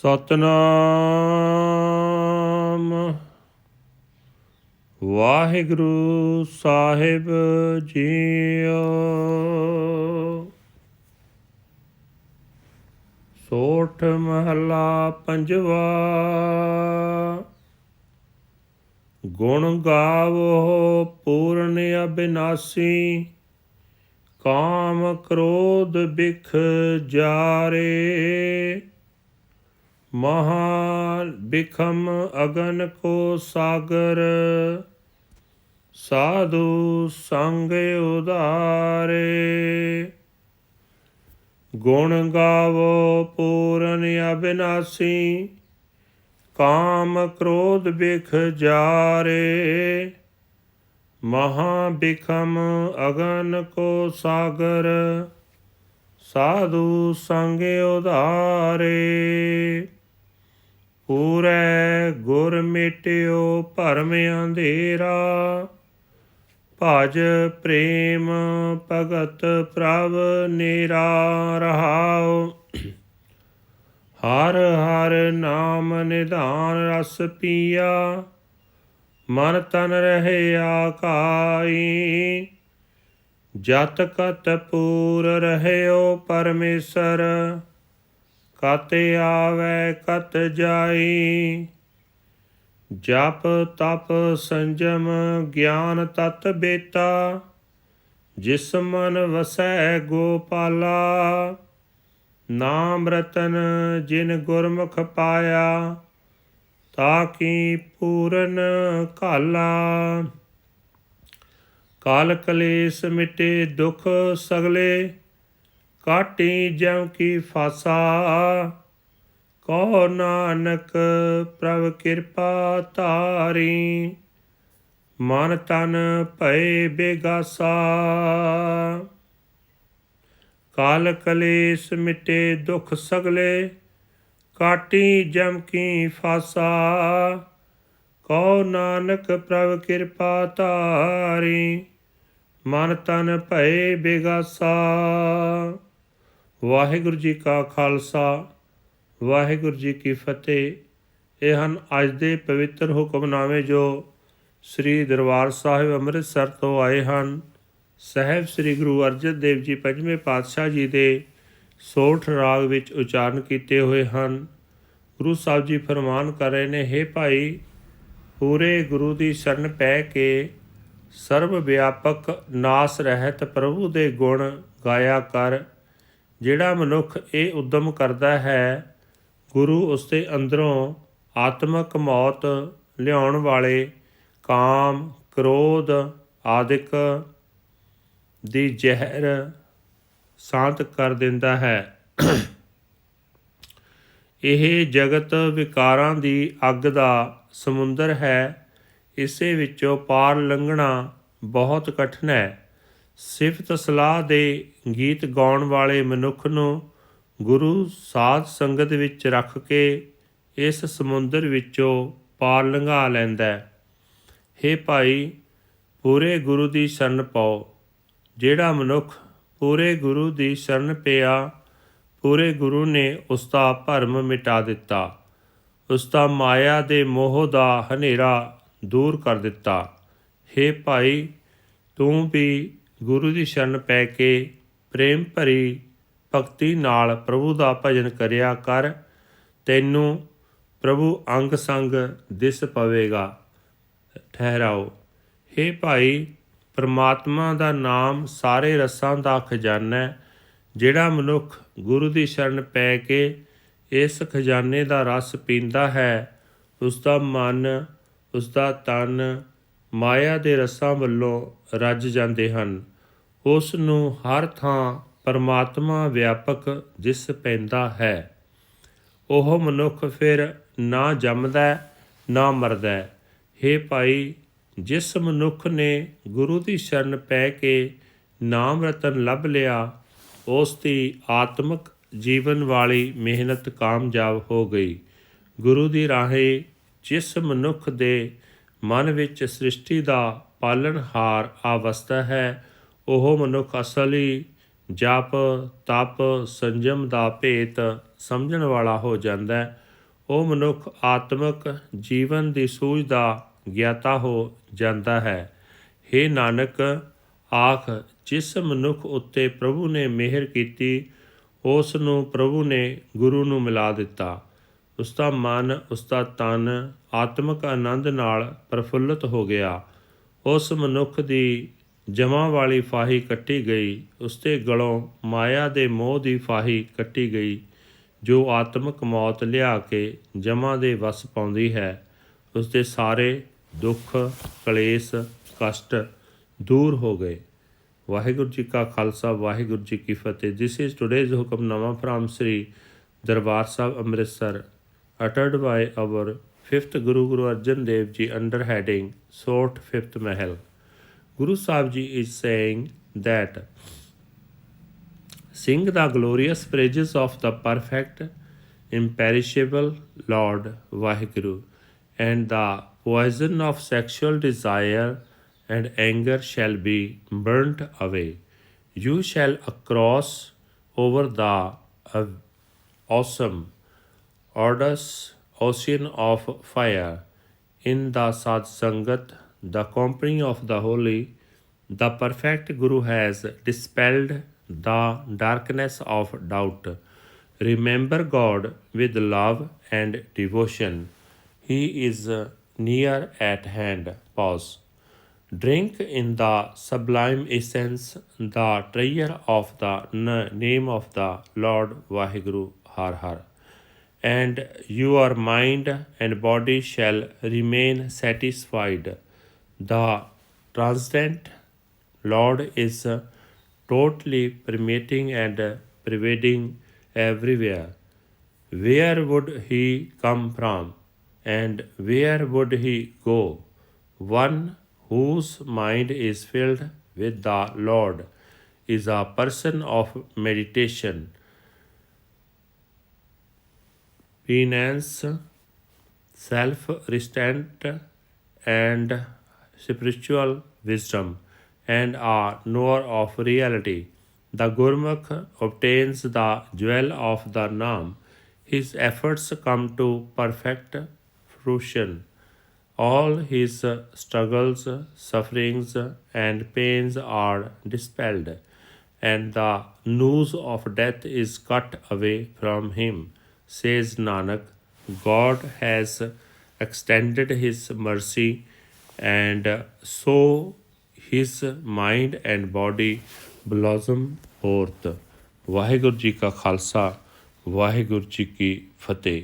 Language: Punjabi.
ਸਤਨਾਮ। ਵਾਹਿਗੁਰੂ ਸਾਹਿਬ ਜੀਓ। ਸੋਠ ਮਹਲਾ ਪੰਜਵਾ। ਗੁਣ ਗਾਵੋ ਪੂਰਨ ਅਬਿਨਾਸੀ। ਕਾਮ ਕ੍ਰੋਧ ਬਿਖ ਜਾਰੇ। ਮਹਾ ਬਿਖਮ ਅਗਨ ਕੋ ਸਾਗਰ, ਸਾਧੂ ਸੰਗ ਉਧਾਰੇ। ਗੁਣ ਗਾਵੋ ਪੂਰਨ ਅਬਿਨਾਸੀ, ਕਾਮ ਕ੍ਰੋਧ ਬਿਖ ਜਾਰੇ। ਮਹਾ ਬਿਖਮ ਅਗਨ ਕੋ ਸਾਗਰ, ਸਾਧੂ ਸੰਗ ਉਧਾਰੇ। ਪੂਰੇ ਗੁਰ ਮਿਟਿਓ ਭਰਮ ਅੰਧੇਰਾ। ਭਜ ਪ੍ਰੇਮ ਭਗਤ ਪ੍ਰਭ ਨਿਰਾ ਰਹਾਉ। ਹਰ ਹਰ ਨਾਮ ਨਿਧਾਨ ਰਸ ਪੀਆ। ਮਨ ਤਨ ਰਹੇ ਆਕਾਈ। ਜਤ ਕਤ ਪੂਰ ਰਹਿਓ ਪਰਮੇਸ਼ਰ। ਕਤ ਆਵੇ, ਕਤ ਜਾਈ। ਜਪ ਤਪ ਸੰਜਮ ਗਿਆਨ ਤਤ ਬੇਤਾ। ਜਿਸ ਮਨ ਵਸੈ ਗੋਪਾਲਾ। ਨਾਮ ਰਤਨ ਜਿਨ ਗੁਰਮੁਖ ਪਾਇਆ ਤਾਕੀ ਪੂਰਨ ਕਾਲਾ ਕਾਲ ਕਲੇਸ਼ ਮਿਟੇ ਦੁਖ ਸਗਲੇ ਕਾਟੀ ਜਮ ਕੀ ਫਾਸਾ। ਕੋ ਨਾਨਕ ਪ੍ਰਭ ਕਿਰਪਾ ਧਾਰੀ। ਮਨ ਤਨ ਭਏ ਬੇਗਾਸਾ। ਕਾਲ ਕਲੇਸ਼ ਮਿਟੇ ਦੁਖ ਸਗਲੇ। ਕਾਟੀ ਜਮ ਕੀ ਫਾਸਾ। ਕਉ ਨਾਨਕ ਪ੍ਰਭ ਕਿਰਪਾ ਧਾਰੀ। ਮਨ ਤਨ ਭਏ ਬੇਗਾਸਾ। ਵਾਹਿਗੁਰੂ ਜੀ ਕਾ ਖਾਲਸਾ, ਵਾਹਿਗੁਰੂ ਜੀ ਕੀ ਫਤਿਹ। ਇਹ ਹਨ ਅੱਜ ਦੇ ਪਵਿੱਤਰ ਹੁਕਮਨਾਮੇ ਜੋ ਸ੍ਰੀ ਦਰਬਾਰ ਸਾਹਿਬ ਅੰਮ੍ਰਿਤਸਰ ਤੋਂ ਆਏ ਹਨ। ਸਹਿਬ ਸ੍ਰੀ ਗੁਰੂ ਅਰਜਨ ਦੇਵ ਜੀ ਪੰਜਵੇਂ ਪਾਤਸ਼ਾਹ ਜੀ ਦੇ ਸੋਠ ਰਾਗ ਵਿੱਚ ਉਚਾਰਨ ਕੀਤੇ ਹੋਏ ਹਨ। ਗੁਰੂ ਸਾਹਿਬ ਜੀ ਫਰਮਾਨ ਕਰ ਰਹੇ ਨੇ हे ਭਾਈ, ਪੂਰੇ ਗੁਰੂ ਦੀ ਸ਼ਰਨ ਪੈ ਕੇ ਸਰਬ ਵਿਆਪਕ ਨਾਸ ਰਹਿਤ ਪ੍ਰਭੂ ਦੇ ਗੁਣ ਗਾਇਆ ਕਰ। ਜਿਹੜਾ ਮਨੁੱਖ ਇਹ ਉਦਮ ਕਰਦਾ ਹੈ, ਗੁਰੂ ਉਸ ਦੇ ਅੰਦਰੋਂ ਆਤਮਕ ਮੌਤ ਲਿਆਉਣ ਵਾਲੇ ਕਾਮ, ਕ੍ਰੋਧ ਆਦਿਕ ਦੀ ਜ਼ਹਿਰ ਸ਼ਾਂਤ ਕਰ ਦਿੰਦਾ ਹੈ। ਇਹ ਜਗਤ ਵਿਕਾਰਾਂ ਦੀ ਅੱਗ ਦਾ ਸਮੁੰਦਰ ਹੈ। ਇਸੇ ਵਿੱਚੋਂ ਪਾਰ ਲੰਘਣਾ ਬਹੁਤ ਕਠਿਨ ਹੈ। ਸਿਫਤ ਸਲਾਹ ਦੇ ਗੀਤ ਗਾਉਣ ਵਾਲੇ ਮਨੁੱਖ ਨੂੰ ਗੁਰੂ ਸਾਧ ਸੰਗਤ ਵਿੱਚ ਰੱਖ ਕੇ ਇਸ ਸਮੁੰਦਰ ਵਿੱਚੋਂ ਪਾਰ ਲੰਘਾ ਲੈਂਦਾ ਹੈ। हे ਭਾਈ, ਪੂਰੇ ਗੁਰੂ ਦੀ ਸ਼ਰਨ ਪਾਓ। ਜਿਹੜਾ ਮਨੁੱਖ ਪੂਰੇ ਗੁਰੂ ਦੀ ਸ਼ਰਨ ਪਿਆ, ਪੂਰੇ ਗੁਰੂ ਨੇ ਉਸ ਦਾ ਭਰਮ ਮਿਟਾ ਦਿੱਤਾ। ਉਸ ਦਾ ਮਾਇਆ ਦੇ ਮੋਹ ਦਾ ਹਨੇਰਾ ਦੂਰ ਕਰ ਦਿੱਤਾ। हे ਭਾਈ, ਤੂੰ ਵੀ ਗੁਰੂ ਦੀ ਸ਼ਰਨ ਪੈ ਕੇ ਪ੍ਰੇਮ ਭਰੀ ਭਗਤੀ ਨਾਲ ਪ੍ਰਭੂ ਦਾ ਭਜਨ ਕਰਿਆ ਕਰ, ਤੈਨੂੰ ਪ੍ਰਭੂ ਅੰਗ ਸੰਗ ਦਿਸ ਪਵੇਗਾ। ਠਹਿਰਾਓ। हे ਭਾਈ, ਪਰਮਾਤਮਾ ਦਾ ਨਾਮ ਸਾਰੇ ਰਸਾਂ ਦਾ ਖਜ਼ਾਨਾ ਹੈ, ਜਿਹੜਾ ਮਨੁੱਖ ਗੁਰੂ ਦੀ ਸ਼ਰਨ ਪੈ ਕੇ ਇਸ ਖਜ਼ਾਨੇ ਦਾ ਰਸ ਪੀਂਦਾ ਹੈ ਉਸ ਦਾ ਮਨ ਉਸ ਦਾ ਤਨ ਮਾਇਆ ਦੇ ਰਸਾਂ ਵੱਲੋਂ ਰੱਜ ਜਾਂਦੇ ਹਨ। ਉਸ ਨੂੰ ਹਰ ਥਾਂ ਪਰਮਾਤਮਾ ਵਿਆਪਕ ਦਿਸ ਪੈਂਦਾ ਹੈ। ਉਹ ਮਨੁੱਖ ਫਿਰ ਨਾ ਜੰਮਦਾ, ਨਾ ਮਰਦਾ ਹੈ ਭਾਈ, ਜਿਸ ਮਨੁੱਖ ਨੇ ਗੁਰੂ ਦੀ ਸ਼ਰਨ ਪੈ ਕੇ ਨਾਮ ਰਤਨ ਲੱਭ ਲਿਆ, ਉਸ ਦੀ ਆਤਮਿਕ ਜੀਵਨ ਵਾਲੀ ਮਿਹਨਤ ਕਾਮਯਾਬ ਹੋ ਗਈ। ਗੁਰੂ ਦੀ ਰਾਹੇ ਜਿਸ ਮਨੁੱਖ ਦੇ ਮਨ ਵਿੱਚ ਸ੍ਰਿਸ਼ਟੀ ਦਾ ਪਾਲਣਹਾਰ ਆਵਸਥਾ ਹੈ ਉਹ ਮਨੁੱਖ ਅਸਲੀ ਜਪ, ਤਪ, ਸੰਜਮ ਦਾ ਭੇਤ ਸਮਝਣ ਵਾਲਾ ਹੋ ਜਾਂਦਾ ਹੈ। ਉਹ ਮਨੁੱਖ ਆਤਮਿਕ ਜੀਵਨ ਦੀ ਸੂਝ ਦਾ ਗਿਆਤਾ ਹੋ ਜਾਂਦਾ ਹੈ। हे ਨਾਨਕ, ਆਖ, ਜਿਸ ਮਨੁੱਖ ਉੱਤੇ ਪ੍ਰਭੂ ਨੇ ਮਿਹਰ ਕੀਤੀ, ਉਸ ਨੂੰ ਪ੍ਰਭੂ ਨੇ ਗੁਰੂ ਨੂੰ ਮਿਲਾ ਦਿੱਤਾ। ਉਸ ਦਾ ਮਨ, ਉਸ ਦਾ ਤਨ ਆਤਮਿਕ ਆਨੰਦ ਨਾਲ ਪ੍ਰਫੁੱਲਤ ਹੋ ਗਿਆ। ਉਸ ਮਨੁੱਖ ਦੀ ਜਮਾ ਵਾਲੀ ਫਾਹੀ ਕੱਟੀ ਗਈ ਉਸ ਗਲੋਂ ਮਾਇਆ ਦੇ ਮੋਹ ਦੀ ਫਾਹੀ ਕੱਟੀ ਗਈ, ਜੋ ਆਤਮਿਕ ਮੌਤ ਲਿਆ ਕੇ ਜਮਾ ਦੇ ਵਸ ਪਾਉਂਦੀ ਹੈ। ਉਸਦੇ ਸਾਰੇ ਦੁੱਖ, ਕਲੇਸ਼, ਕਸ਼ਟ ਦੂਰ ਹੋ ਗਏ। ਵਾਹਿਗੁਰੂ ਜੀ ਕਾ ਖਾਲਸਾ, ਵਾਹਿਗੁਰੂ ਜੀ ਕੀ ਫਤਿਹ। This is today's hukamnama from Sri Darbar Sahib Amritsar, uttered by our fifth Guru Guru Arjan Dev ji under heading Sort Fifth Mahal. Guru Sahib Ji is saying that Sing the glorious praises of the perfect, imperishable Lord Vaheguru, and the poison of sexual desire and anger shall be burnt away. You shall cross over the uh, awesome Orders ocean of fire. In the Sat Sangat, the company of the holy, the perfect Guru has dispelled the darkness of doubt. Remember God with love and devotion. He is near at hand. Pause. Drink in the sublime essence, the treasure of the name of the Lord Vaheguru Har Har and your mind and body shall remain satisfied. The transcendent Lord is uh, totally permeating and uh, pervading everywhere. Where would he come from and where would he go? One whose mind is filled with the Lord is a person of meditation penance, self restraint, and spiritual wisdom, and a knower of reality. The Gurmukh obtains the jewel of the Nam. His efforts come to perfect fruition. All his struggles, sufferings, and pains are dispelled, and the noose of death is cut away from him says Nanak, God has extended His mercy, and so His mind and body blossom forth. Waheguru ji ਕਾ ਖਾਲਸਾ ਵਾਹਿਗੁਰੂ ਜੀ ਕੀ ਫਤਿਹ